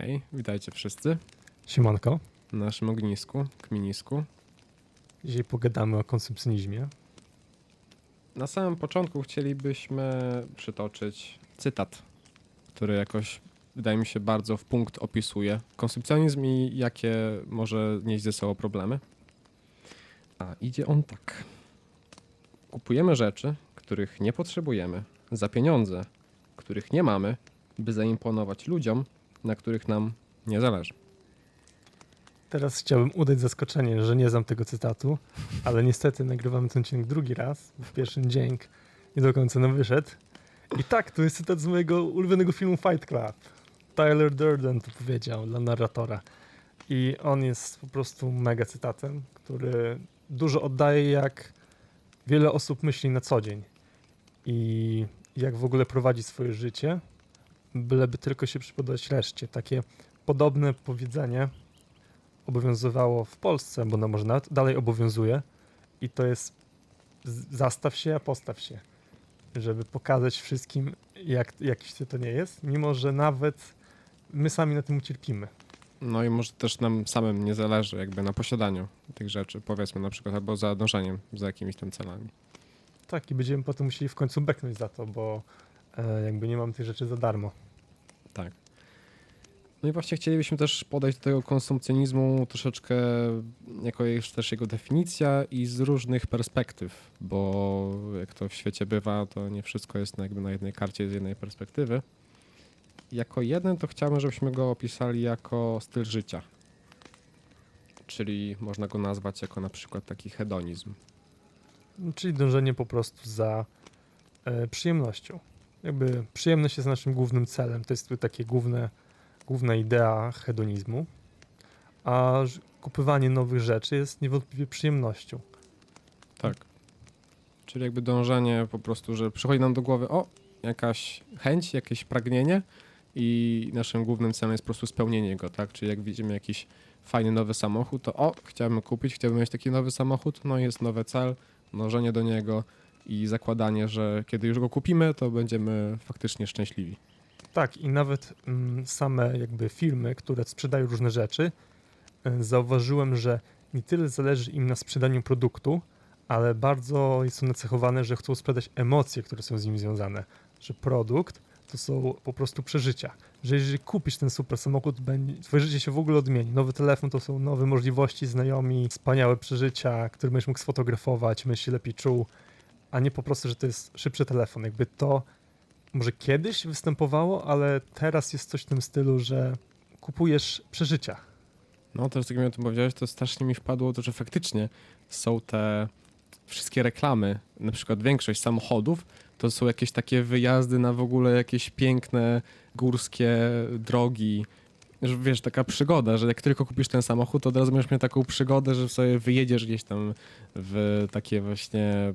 Hej, witajcie wszyscy Siemanko. na naszym ognisku, kminisku. Dzisiaj pogadamy o konsumpcjonizmie. Na samym początku chcielibyśmy przytoczyć cytat, który jakoś, wydaje mi się, bardzo w punkt opisuje konsumpcjonizm i jakie może nieść ze sobą problemy. A idzie on tak. Kupujemy rzeczy, których nie potrzebujemy, za pieniądze, których nie mamy, by zaimponować ludziom, na których nam nie zależy. Teraz chciałbym udać zaskoczenie, że nie znam tego cytatu, ale niestety nagrywamy ten odcinek drugi raz. W pierwszym dzień nie do końca nam wyszedł. I tak, to jest cytat z mojego ulubionego filmu Fight Club. Tyler Durden to powiedział dla narratora. I on jest po prostu mega cytatem, który dużo oddaje, jak wiele osób myśli na co dzień. I jak w ogóle prowadzi swoje życie, byleby tylko się przypodobać reszcie. Takie podobne powiedzenie obowiązywało w Polsce, bo ono może nawet dalej obowiązuje i to jest zastaw się, a postaw się, żeby pokazać wszystkim, jak, jakiś ty to nie jest, mimo że nawet my sami na tym ucierpimy. No i może też nam samym nie zależy jakby na posiadaniu tych rzeczy, powiedzmy na przykład, albo za dążeniem za jakimiś tam celami. Tak, i będziemy potem musieli w końcu beknąć za to, bo e, jakby nie mam tych rzeczy za darmo. Tak. No i właśnie chcielibyśmy też podejść do tego konsumpcjonizmu troszeczkę jako jest też jego definicja i z różnych perspektyw, bo jak to w świecie bywa, to nie wszystko jest jakby na jednej karcie z jednej perspektywy. Jako jeden to chciałbym, żebyśmy go opisali jako styl życia. Czyli można go nazwać jako na przykład taki hedonizm. Czyli dążenie po prostu za e, przyjemnością. Jakby przyjemność jest naszym głównym celem. To jest takie główne, główna idea hedonizmu. A kupywanie nowych rzeczy jest niewątpliwie przyjemnością. Tak. Czyli jakby dążenie po prostu, że przychodzi nam do głowy, o, jakaś chęć, jakieś pragnienie i naszym głównym celem jest po prostu spełnienie go, tak? Czyli jak widzimy jakiś fajny nowy samochód, to o, chciałbym kupić, chciałbym mieć taki nowy samochód, no jest nowy cel, dążenie do niego i zakładanie, że kiedy już go kupimy, to będziemy faktycznie szczęśliwi. Tak, i nawet mm, same jakby firmy, które sprzedają różne rzeczy, e, zauważyłem, że nie tyle zależy im na sprzedaniu produktu, ale bardzo jest to nacechowane, że chcą sprzedać emocje, które są z nim związane. Że produkt to są po prostu przeżycia. Że jeżeli kupisz ten super samochód, twoje życie się w ogóle odmieni. Nowy telefon to są nowe możliwości, znajomi, wspaniałe przeżycia, które będziesz mógł sfotografować, będziesz się lepiej czuł, a nie po prostu, że to jest szybszy telefon. Jakby to może kiedyś występowało, ale teraz jest coś w tym stylu, że kupujesz przeżycia. No teraz jak mi o tym powiedziałeś, to strasznie mi wpadło to, że faktycznie są te wszystkie reklamy, na przykład większość samochodów, to są jakieś takie wyjazdy na w ogóle jakieś piękne górskie drogi. Że wiesz, taka przygoda, że jak tylko kupisz ten samochód, to od razu będziesz miał taką przygodę, że sobie wyjedziesz gdzieś tam w takie właśnie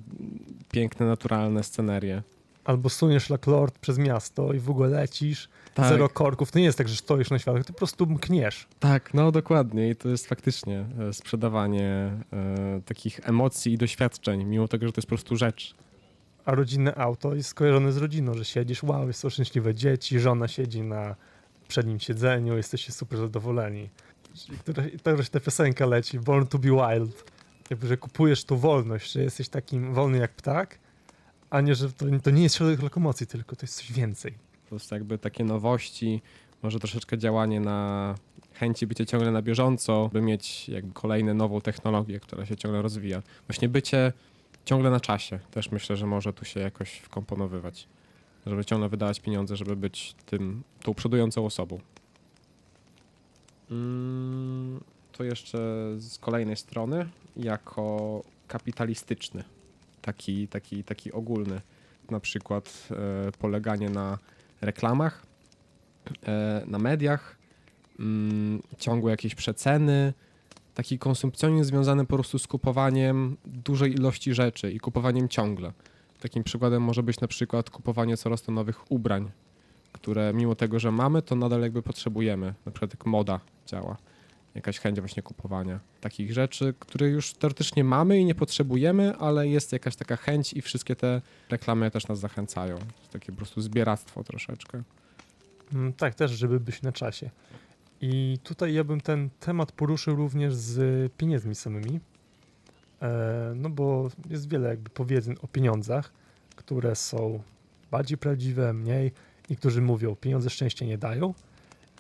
piękne, naturalne scenerie. Albo suniesz laklord przez miasto i w ogóle lecisz, Tak, zero korków. To nie jest tak, że stoisz na światłach, ty po prostu mkniesz. tak, no dokładnie. I to jest faktycznie e, sprzedawanie e, takich emocji i doświadczeń, mimo tego, że to jest po prostu rzecz. A rodzinne auto jest skojarzone z rodziną, że siedzisz, wow, jest to szczęśliwe dzieci, żona siedzi na przednim siedzeniu, jesteście super zadowoleni. I która- I to, że ta piosenka leci, Born to be Wild. Jakby, że kupujesz tu wolność, że jesteś takim wolny jak ptak, a nie, że to, to nie jest środek lokomocji tylko, to jest coś więcej. Prostu jakby takie nowości, może troszeczkę działanie na chęci bycia ciągle na bieżąco, by mieć jakby kolejną nową technologię, która się ciągle rozwija. Właśnie bycie ciągle na czasie też myślę, że może tu się jakoś wkomponowywać. Żeby ciągle wydawać pieniądze, żeby być tym, tą przodującą osobą. Mm, to jeszcze z kolejnej strony, jako kapitalistyczny, taki, taki, taki ogólny. Na przykład e, poleganie na reklamach, e, na mediach, mm, ciągłe jakieś przeceny, taki konsumpcjonizm związany po prostu z kupowaniem dużej ilości rzeczy i kupowaniem ciągle. Takim przykładem może być na przykład kupowanie coraz to nowych ubrań, które mimo tego, że mamy, to nadal jakby potrzebujemy. Na przykład jak moda działa. Jakaś chęć właśnie kupowania takich rzeczy, które już teoretycznie mamy i nie potrzebujemy, ale jest jakaś taka chęć i wszystkie te reklamy też nas zachęcają. Takie po prostu zbieractwo troszeczkę. Mm, Tak, też, żeby być na czasie. I tutaj ja bym ten temat poruszył również z pieniędzmi samymi. E, no bo jest wiele jakby powiedzeń o pieniądzach, które są bardziej prawdziwe, mniej. Niektórzy mówią, pieniądze szczęście nie dają.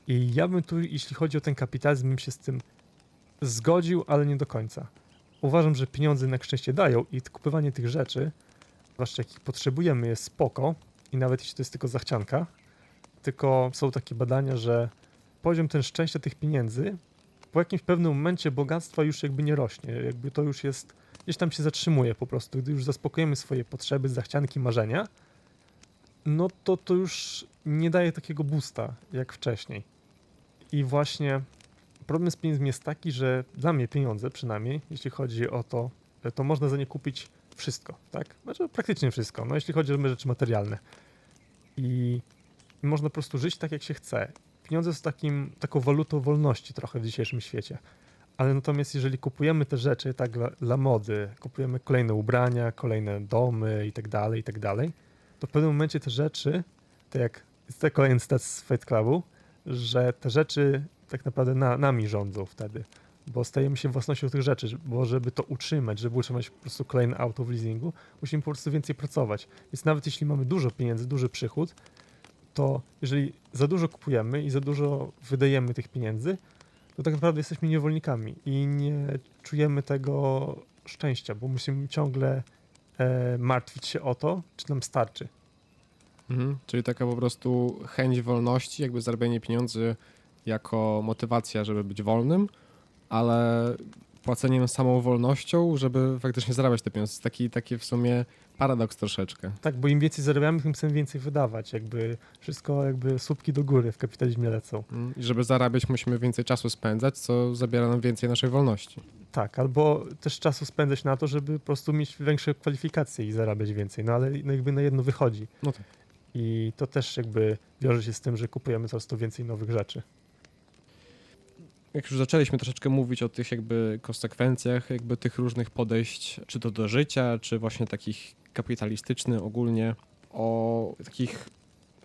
I ja bym tu, jeśli chodzi o ten kapitalizm, bym się z tym zgodził, ale nie do końca. Uważam, że pieniądze jednak szczęście dają i kupowanie tych rzeczy, zwłaszcza jakich potrzebujemy, jest spoko. I nawet jeśli to jest tylko zachcianka, tylko są takie badania, że poziom ten szczęścia tych pieniędzy po jakimś pewnym momencie bogactwa już jakby nie rośnie. Jakby to już jest, gdzieś tam się zatrzymuje po prostu. Gdy już zaspokojemy swoje potrzeby, zachcianki, marzenia, no to to już nie daje takiego boosta jak wcześniej. I właśnie problem z pieniędzmi jest taki, że dla mnie pieniądze przynajmniej, jeśli chodzi o to, to można za nie kupić wszystko, tak? Znaczy praktycznie wszystko, no jeśli chodzi o rzeczy materialne. I można po prostu żyć tak, jak się chce. Pieniądze są takim, taką walutą wolności trochę w dzisiejszym świecie. Ale natomiast jeżeli kupujemy te rzeczy tak dla, dla mody, kupujemy kolejne ubrania, kolejne domy i tak dalej, i tak dalej, to w pewnym momencie te rzeczy, tak jak jest to kolejny cytat z Fight Clubu, że te rzeczy tak naprawdę na, nami rządzą wtedy, bo stajemy się własnością tych rzeczy, bo żeby to utrzymać, żeby utrzymać po prostu kolejne auto w leasingu, musimy po prostu więcej pracować. Więc nawet jeśli mamy dużo pieniędzy, duży przychód, to jeżeli za dużo kupujemy i za dużo wydajemy tych pieniędzy, to tak naprawdę jesteśmy niewolnikami i nie czujemy tego szczęścia, bo musimy ciągle e, martwić się o to, czy nam starczy. Mhm. Czyli taka po prostu chęć wolności, jakby zarabianie pieniędzy jako motywacja, żeby być wolnym, ale płaceniem samą wolnością, żeby faktycznie zarabiać te pieniądze. Taki, taki w sumie paradoks troszeczkę. Tak, bo im więcej zarabiamy, tym chcemy więcej wydawać. Jakby wszystko jakby słupki do góry w kapitalizmie lecą. Mm, I żeby zarabiać, musimy więcej czasu spędzać, co zabiera nam więcej naszej wolności. Tak, albo też czasu spędzać na to, żeby po prostu mieć większe kwalifikacje i zarabiać więcej. No ale no jakby na jedno wychodzi. No tak. I to też jakby wiąże się z tym, że kupujemy coraz to więcej nowych rzeczy. Jak już zaczęliśmy troszeczkę mówić o tych jakby konsekwencjach, jakby tych różnych podejść, czy to do życia, czy właśnie takich kapitalistycznych ogólnie, o takich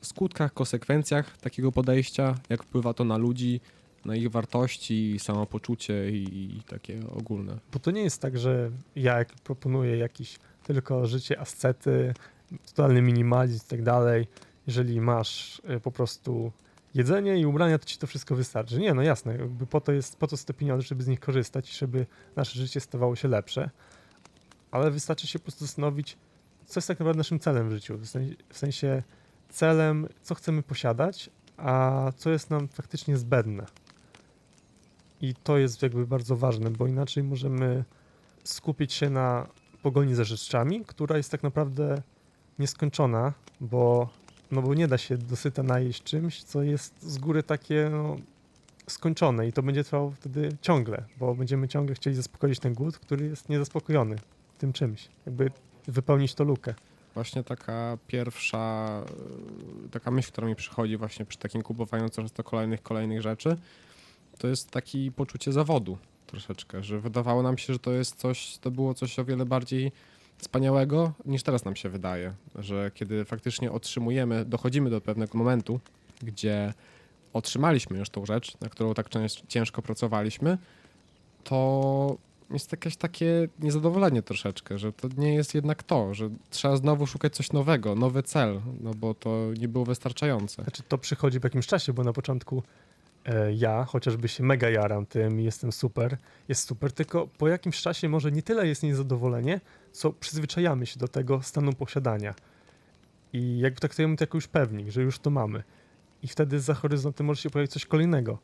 skutkach, konsekwencjach takiego podejścia, jak wpływa to na ludzi, na ich wartości, samopoczucie i, i takie ogólne. Bo to nie jest tak, że ja jak proponuję jakiś tylko życie ascety, totalny minimalizm i tak dalej. Jeżeli masz y, po prostu jedzenie i ubrania, to ci to wszystko wystarczy. Nie, no jasne, jakby po to jest, po to są te pieniądze, żeby z nich korzystać i żeby nasze życie stawało się lepsze. Ale wystarczy się po prostu zastanowić, co jest tak naprawdę naszym celem w życiu. W sensie, celem, co chcemy posiadać, a co jest nam faktycznie zbędne. I to jest jakby bardzo ważne, bo inaczej możemy skupić się na pogoni za rzeczami, która jest tak naprawdę nieskończona, bo, no bo nie da się dosyta najeść czymś, co jest z góry takie no, skończone i to będzie trwało wtedy ciągle, bo będziemy ciągle chcieli zaspokoić ten głód, który jest niezaspokojony tym czymś, jakby wypełnić to lukę. Właśnie taka pierwsza, e, taka myśl, która mi przychodzi właśnie przy takim kupowaniu coraz to kolejnych, kolejnych rzeczy, to jest takie poczucie zawodu troszeczkę, że wydawało nam się, że to jest coś, to było coś o wiele bardziej wspaniałego niż teraz nam się wydaje, że kiedy faktycznie otrzymujemy, dochodzimy do pewnego momentu, gdzie otrzymaliśmy już tą rzecz, na którą tak ciężko pracowaliśmy, to jest jakieś takie niezadowolenie troszeczkę, że to nie jest jednak to, że trzeba znowu szukać coś nowego, nowy cel, no bo to nie było wystarczające. Znaczy to przychodzi w jakimś czasie, bo na początku e, ja chociażby się mega jaram tym jestem super, jest super, tylko po jakimś czasie może nie tyle jest niezadowolenie, co przyzwyczajamy się do tego stanu posiadania. I jakby traktujemy to jako już pewnik, że już to mamy. I wtedy za horyzontem może się pojawić coś kolejnego.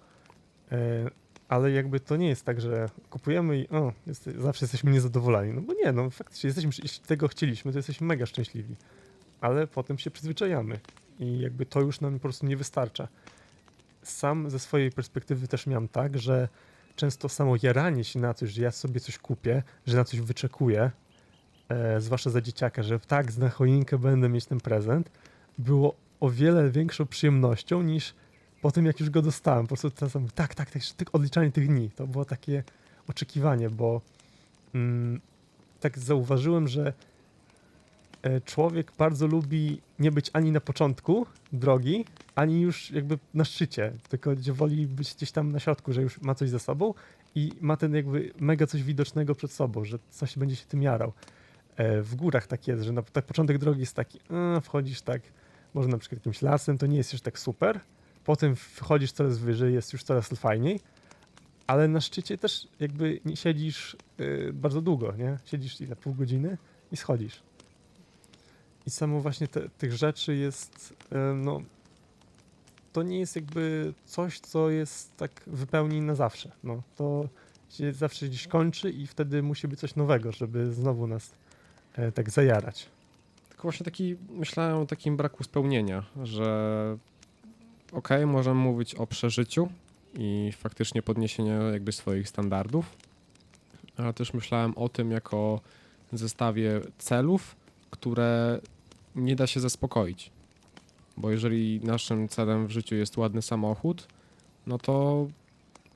E, ale jakby to nie jest tak, że kupujemy i o, jest, zawsze jesteśmy niezadowoleni. No bo nie, no faktycznie jesteśmy, jeśli tego chcieliśmy, to jesteśmy mega szczęśliwi. Ale potem się przyzwyczajamy i jakby to już nam po prostu nie wystarcza. Sam ze swojej perspektywy też miałem tak, że często samo jaranie się na coś, że ja sobie coś kupię, że na coś wyczekuję, e, zwłaszcza za dzieciaka, że tak, na choinkę będę mieć ten prezent, było o wiele większą przyjemnością niż po tym, jak już go dostałem. Po prostu czasem, tak, tak, tak, tak odliczanie tych dni. To było takie oczekiwanie, bo mm, tak zauważyłem, że e, człowiek bardzo lubi nie być ani na początku drogi, ani już jakby na szczycie, tylko gdzie woli być gdzieś tam na środku, że już ma coś za sobą i ma ten jakby mega coś widocznego przed sobą, że coś będzie się tym jarał. E, W górach tak jest, że na tak początek drogi jest taki, wchodzisz tak, może na przykład jakimś lasem, to nie jest już tak super, potem wchodzisz coraz wyżej, jest już coraz fajniej, ale na szczycie też jakby nie siedzisz y, bardzo długo, nie? Siedzisz ile, pół godziny i schodzisz. I samo właśnie te, tych rzeczy jest, y, no, to nie jest jakby coś, co jest tak wypełni na zawsze. No, to się zawsze gdzieś kończy i wtedy musi być coś nowego, żeby znowu nas e, tak zajarać. Tylko właśnie taki, myślałem o takim braku spełnienia, że okej, możemy mówić o przeżyciu i faktycznie podniesieniu jakby swoich standardów, ale też myślałem o tym jako zestawie celów, które nie da się zaspokoić. Bo jeżeli naszym celem w życiu jest ładny samochód, no to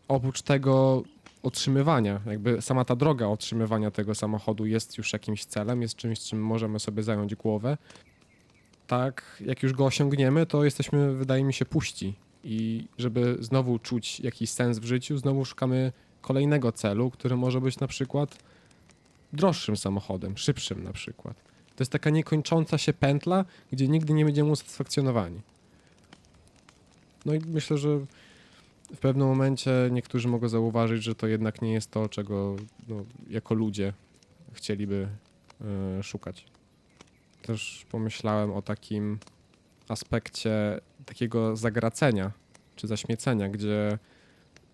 oprócz tego otrzymywania, jakby sama ta droga otrzymywania tego samochodu jest już jakimś celem, jest czymś, czym możemy sobie zająć głowę. Tak, jak już go osiągniemy, to jesteśmy, wydaje mi się, puści. I żeby znowu czuć jakiś sens w życiu, znowu szukamy kolejnego celu, który może być na przykład droższym samochodem, szybszym na przykład. To jest taka niekończąca się pętla, gdzie nigdy nie będziemy usatysfakcjonowani. No i myślę, że w pewnym momencie niektórzy mogą zauważyć, że to jednak nie jest to, czego no, jako ludzie chcieliby e, szukać. Też pomyślałem o takim aspekcie takiego zagracenia czy zaśmiecenia, gdzie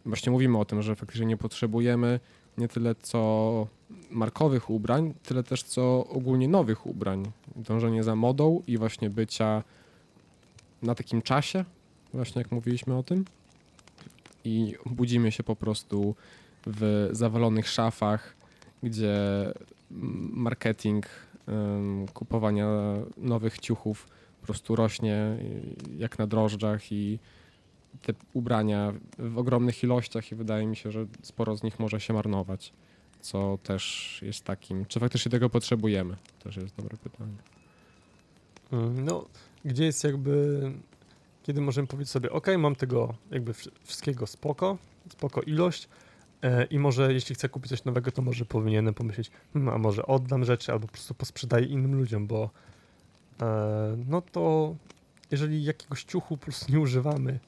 właśnie mówimy o tym, że faktycznie nie potrzebujemy nie tyle co markowych ubrań, tyle też co ogólnie nowych ubrań. Dążenie za modą i właśnie bycia na takim czasie, właśnie jak mówiliśmy o tym. I budzimy się po prostu w zawalonych szafach, gdzie marketing kupowania nowych ciuchów po prostu rośnie y, jak na drożdżach i te ubrania w ogromnych ilościach i wydaje mi się, że sporo z nich może się marnować, co też jest takim, czy faktycznie tego potrzebujemy? Też jest dobre pytanie. Mm, No, gdzie jest jakby, kiedy możemy powiedzieć sobie, ok, mam tego jakby wsz- wszystkiego spoko, spoko ilość i może jeśli chcę kupić coś nowego, to może powinienem pomyśleć, hmm, a może oddam rzeczy albo po prostu posprzedaję innym ludziom, bo e, no to jeżeli jakiegoś ciuchu po prostu nie używamy,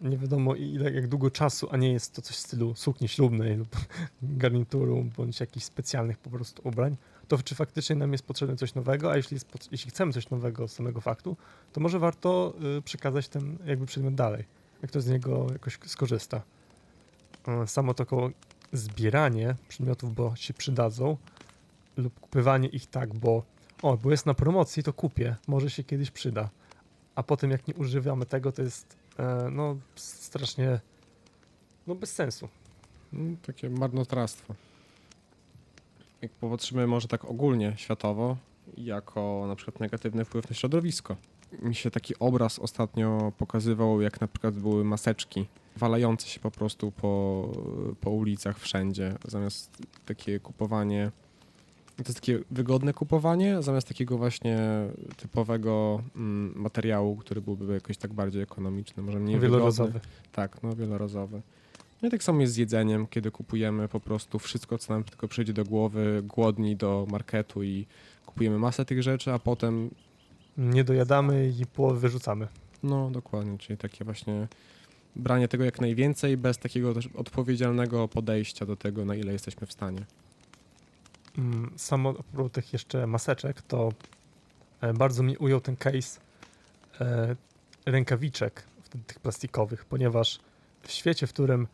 nie wiadomo ile, jak długo czasu, a nie jest to coś w stylu sukni ślubnej lub garnituru, bądź jakichś specjalnych po prostu ubrań, to czy faktycznie nam jest potrzebne coś nowego, a jeśli, jest, jeśli chcemy coś nowego z samego faktu, to może warto y, przekazać ten jakby przedmiot dalej, jak ktoś z niego jakoś skorzysta. Y, Samo to koło zbieranie przedmiotów, bo się przydadzą, lub kupywanie ich tak, bo o, bo jest na promocji, to kupię, może się kiedyś przyda. A potem jak nie używamy tego, to jest e, no strasznie no bez sensu. No, takie marnotrawstwo. Jak popatrzymy może tak ogólnie światowo, jako na przykład negatywny wpływ na środowisko. Mi się taki obraz ostatnio pokazywał, jak na przykład były maseczki walające się po prostu po, po ulicach wszędzie, zamiast takie kupowanie. To jest takie wygodne kupowanie, zamiast takiego właśnie typowego mm, materiału, który byłby jakoś tak bardziej ekonomiczny, może mniej wygodny. Wielorazowy. Tak, no wielorazowe. No i tak samo jest z jedzeniem, kiedy kupujemy po prostu wszystko, co nam tylko przyjdzie do głowy, głodni do marketu i kupujemy masę tych rzeczy, a potem, Nie dojadamy i połowę wyrzucamy. no dokładnie, czyli takie właśnie branie tego jak najwięcej bez takiego też odpowiedzialnego podejścia do tego, na ile jesteśmy w stanie. Mm, Samo oprócz tych jeszcze maseczek, to e, bardzo mi ujął ten case e, rękawiczek, tych plastikowych, ponieważ w świecie, w którym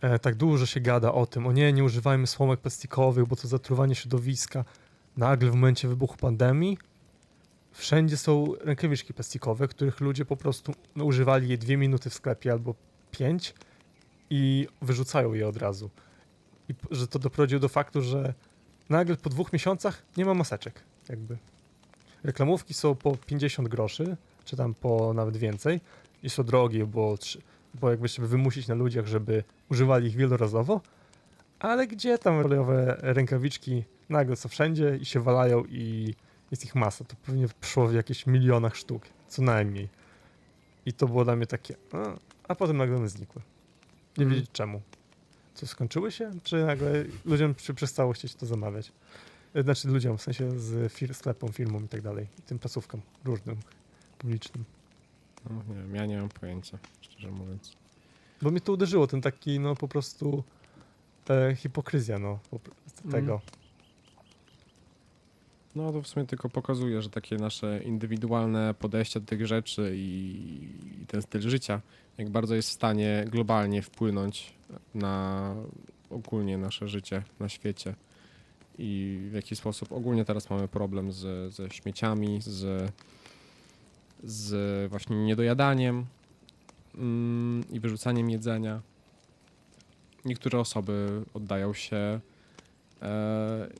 e, tak dużo się gada o tym, o nie, nie używajmy słomek plastikowych, bo to zatruwanie środowiska, nagle w momencie wybuchu pandemii wszędzie są rękawiczki plastikowe, których ludzie po prostu używali je dwie minuty w sklepie albo pięć i wyrzucają je od razu. I że to doprowadziło do faktu, że nagle po dwóch miesiącach nie ma maseczek. Jakby. Reklamówki są po 50 groszy, czy tam po nawet więcej. I są drogie, bo, bo jakby żeby wymusić na ludziach, żeby używali ich wielorazowo. Ale gdzie tam olejowe rękawiczki nagle są wszędzie i się walają i, jest ich masa, to pewnie szło w jakichś milionach sztuk, co najmniej. I to było dla mnie takie, a, a potem nagle one znikły. Nie Mhm. wiedzieć czemu. Co, skończyły się? Czy nagle ludziom przestało chcieć to zamawiać? E, Znaczy ludziom, w sensie z fir- sklepom, firmom i tak dalej. I tym placówkom różnym, publicznym. No, nie wiem, ja nie mam pojęcia, szczerze mówiąc. Bo mnie to uderzyło, ten taki, no po prostu e, hipokryzja, no, tego. No to w sumie tylko pokazuje, że takie nasze indywidualne podejście do tych rzeczy i, i ten styl życia, jak bardzo jest w stanie globalnie wpłynąć na ogólnie nasze życie na świecie. I w jaki sposób ogólnie teraz mamy problem z, ze śmieciami, z, z właśnie niedojadaniem mm, i wyrzucaniem jedzenia. Niektóre osoby oddają się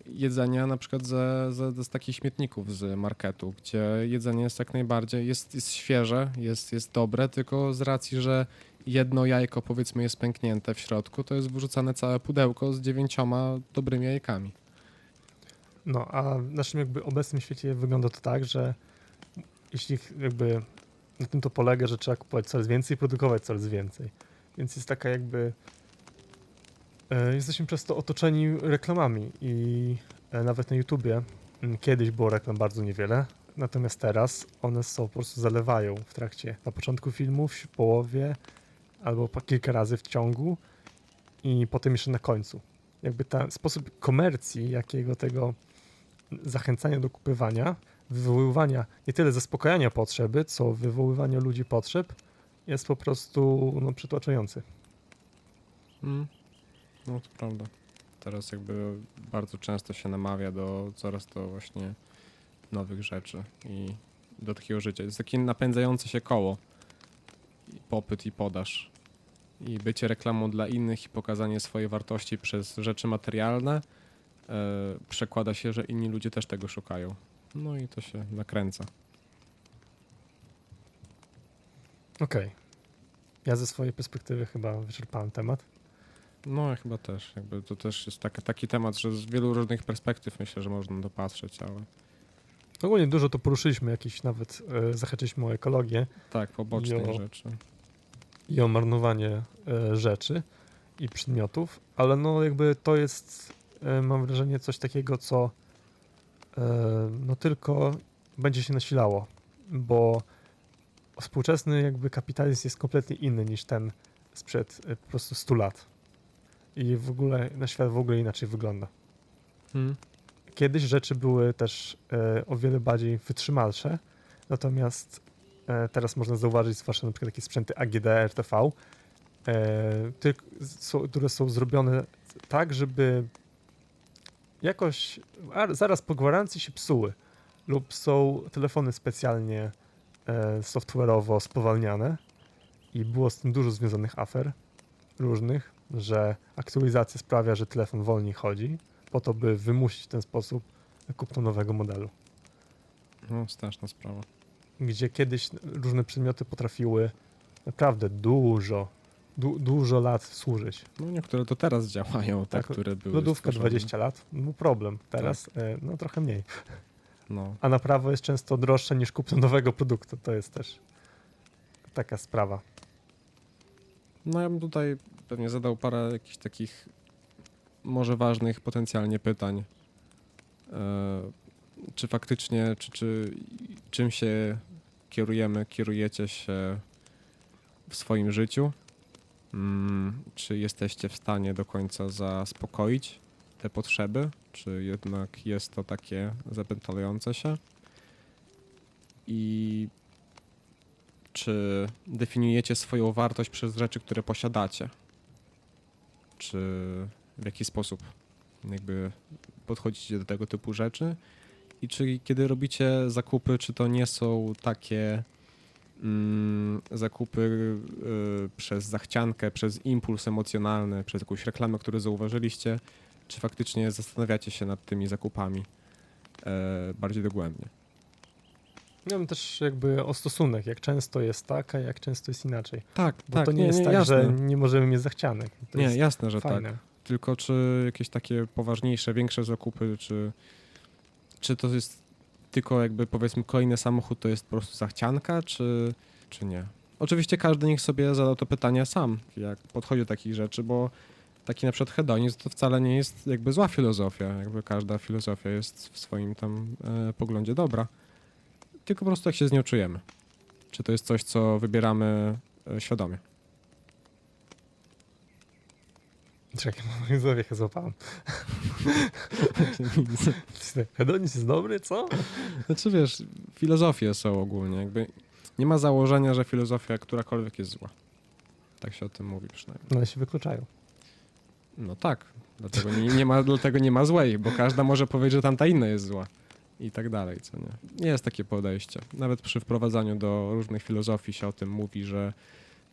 jedzenia na przykład ze, ze, z takich śmietników z marketu, gdzie jedzenie jest jak najbardziej, jest, jest świeże, jest, jest dobre, tylko z racji, że jedno jajko powiedzmy jest pęknięte w środku, to jest wyrzucane całe pudełko z dziewięcioma dobrymi jajkami. No, a w naszym jakby obecnym świecie wygląda to tak, że jeśli jakby na tym to polega, że trzeba kupować coraz więcej i produkować coraz więcej. Więc jest taka jakby e, jesteśmy przez to otoczeni reklamami i e, nawet na YouTubie m, kiedyś było reklam bardzo niewiele, natomiast teraz one są po prostu zalewają w trakcie, na początku filmu, w połowie albo kilka razy w ciągu i potem jeszcze na końcu. Jakby ten sposób komercji, jakiego tego zachęcania do kupywania, wywoływania nie tyle zaspokajania potrzeby, co wywoływania ludzi potrzeb jest po prostu no, przytłaczający. Mm. No to prawda. Teraz jakby bardzo często się namawia do coraz to właśnie nowych rzeczy i do takiego życia. jest takie napędzające się koło. I popyt i podaż. I bycie reklamą dla innych i pokazanie swojej wartości przez rzeczy materialne e, przekłada się, że inni ludzie też tego szukają. No i to się nakręca. Okej. Ja ze swojej perspektywy chyba wyczerpałem temat. No ja chyba też. Jakby to też jest taki, taki temat, że z wielu różnych perspektyw myślę, że można dopatrzeć, ale Ogólnie dużo to poruszyliśmy, jakieś nawet e, zahaczyliśmy o ekologię tak, poboczne Jo. rzeczy. i o marnowanie e, rzeczy i przedmiotów, ale no jakby to jest, e, mam wrażenie, coś takiego, co e, no tylko będzie się nasilało, bo współczesny jakby kapitalizm jest kompletnie inny niż ten sprzed e, po prostu 100 lat. I w ogóle na świat w ogóle inaczej wygląda. Hmm. Kiedyś rzeczy były też e, o wiele bardziej wytrzymalsze, natomiast e, teraz można zauważyć, zwłaszcza na przykład takie sprzęty AGD, RTV, e, są, które są zrobione tak, żeby jakoś a, zaraz po gwarancji się psuły lub są telefony specjalnie e, software'owo spowalniane i było z tym dużo związanych afer różnych, że aktualizacja sprawia, że telefon wolniej chodzi, po to, by wymusić w ten sposób kupno nowego modelu. No, straszna sprawa. Gdzie kiedyś różne przedmioty potrafiły naprawdę dużo, du, dużo lat służyć. No niektóre to teraz działają, te, Tak, które były Lodówka stworzone. 20 lat, no problem. Teraz e, no trochę mniej. No, A naprawa jest często droższa niż kupno nowego produktu. To jest też taka sprawa. no ja bym tutaj pewnie zadał parę jakichś takich może ważnych potencjalnie pytań. E, czy faktycznie, czy, czy czym się kierujemy, kierujecie się w swoim życiu? Mm, czy jesteście w stanie do końca zaspokoić te potrzeby? Czy jednak jest to takie zapętlające się? I czy definiujecie swoją wartość przez rzeczy, które posiadacie? Czy w jaki sposób jakby podchodzicie do tego typu rzeczy? I czy kiedy robicie zakupy, czy to nie są takie mm, zakupy y, przez zachciankę, przez impuls emocjonalny, przez jakąś reklamę, którą zauważyliście, czy faktycznie zastanawiacie się nad tymi zakupami e, bardziej dogłębnie? Nie wiem też jakby o stosunek, jak często jest tak, a jak często jest inaczej. Tak, Bo to nie, jest tak, jasne. że nie możemy mieć zachcianek. To Nie, jasne, że tak. fajne. Tylko czy jakieś takie poważniejsze, większe zakupy, czy, czy to jest tylko jakby powiedzmy kolejny samochód to jest po prostu zachcianka, czy, czy nie? Oczywiście każdy niech sobie zada to pytanie sam, jak podchodzi do takich rzeczy, bo taki na przykład hedonizm to wcale nie jest jakby zła filozofia, jakby każda filozofia jest w swoim tam e, poglądzie dobra, tylko po prostu jak się z nią czujemy. Czy to jest coś, co wybieramy e, świadomie. Czekaj, moją zawiechę złapałem. Hedonizm jest dobry, co? Znaczy wiesz, filozofie są ogólnie, jakby nie ma założenia, że filozofia którakolwiek jest zła. Tak się o tym mówi przynajmniej. No ale się wykluczają. No tak, dlatego nie, nie ma, dlatego nie ma złej, bo każda może powiedzieć, że tamta inna jest zła. I tak dalej, co nie. Jest takie podejście. Nawet przy wprowadzaniu do różnych filozofii się o tym mówi, że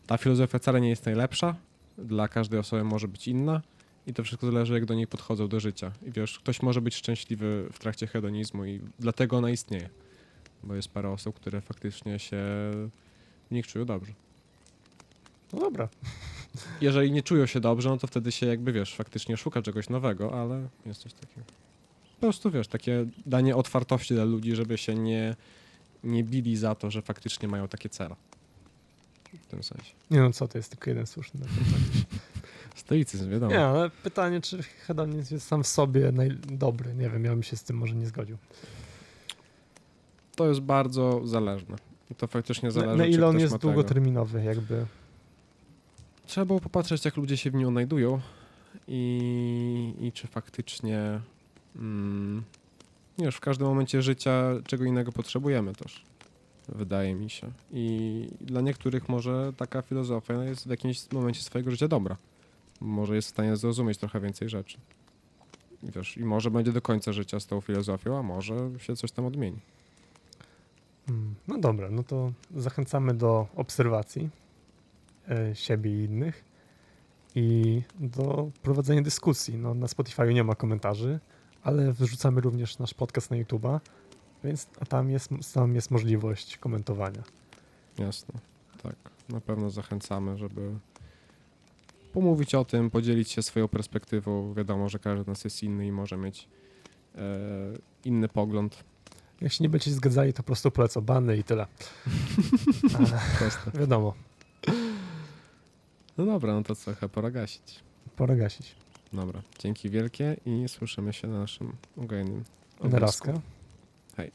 ta filozofia wcale nie jest najlepsza, dla każdej osoby może być inna i to wszystko zależy, jak do niej podchodzą do życia. I wiesz, ktoś może być szczęśliwy w trakcie hedonizmu i dlatego ona istnieje. Bo jest parę osób, które faktycznie się w nich czują dobrze. No dobra. Jeżeli nie czują się dobrze, no to wtedy się jakby, wiesz, faktycznie szuka czegoś nowego, ale jest coś takiego. Po prostu, wiesz, takie danie otwartości dla ludzi, żeby się nie, nie bili za to, że faktycznie mają takie cele. W tym sensie. Nie no co, to jest tylko jeden słuszny. na. Stoicyzm, wiadomo. Nie, ale pytanie, czy hedonizm jest sam w sobie dobry. Nie wiem, ja bym się z tym może nie zgodził. To jest bardzo zależne. I to faktycznie Na, zależy, na czy ile on jest długoterminowy, jakby. Trzeba było popatrzeć, jak ludzie się w nim odnajdują i, i czy faktycznie mm, już w każdym momencie życia czego innego potrzebujemy też. Wydaje mi się. I dla niektórych może taka filozofia jest w jakimś momencie swojego życia dobra. Może jest w stanie zrozumieć trochę więcej rzeczy. I wiesz, i może będzie do końca życia z tą filozofią, a może się coś tam odmieni. Mm, No dobra, no to zachęcamy do obserwacji e, siebie i innych i do prowadzenia dyskusji. No, na Spotify nie ma komentarzy, ale wrzucamy również nasz podcast na YouTube'a, więc tam jest, tam jest możliwość komentowania. Jasne, tak. Na pewno zachęcamy, żeby pomówić o tym, podzielić się swoją perspektywą. Wiadomo, że każdy z nas jest inny i może mieć e, inny pogląd. Jak się nie będziecie zgadzali, to po prostu polecą bany i tyle. A, Proste. wiadomo, No dobra, no to co, chyba pora gasić. pora gasić. Dobra, dzięki wielkie i słyszymy się na naszym ugojnym Na razkę. Hej.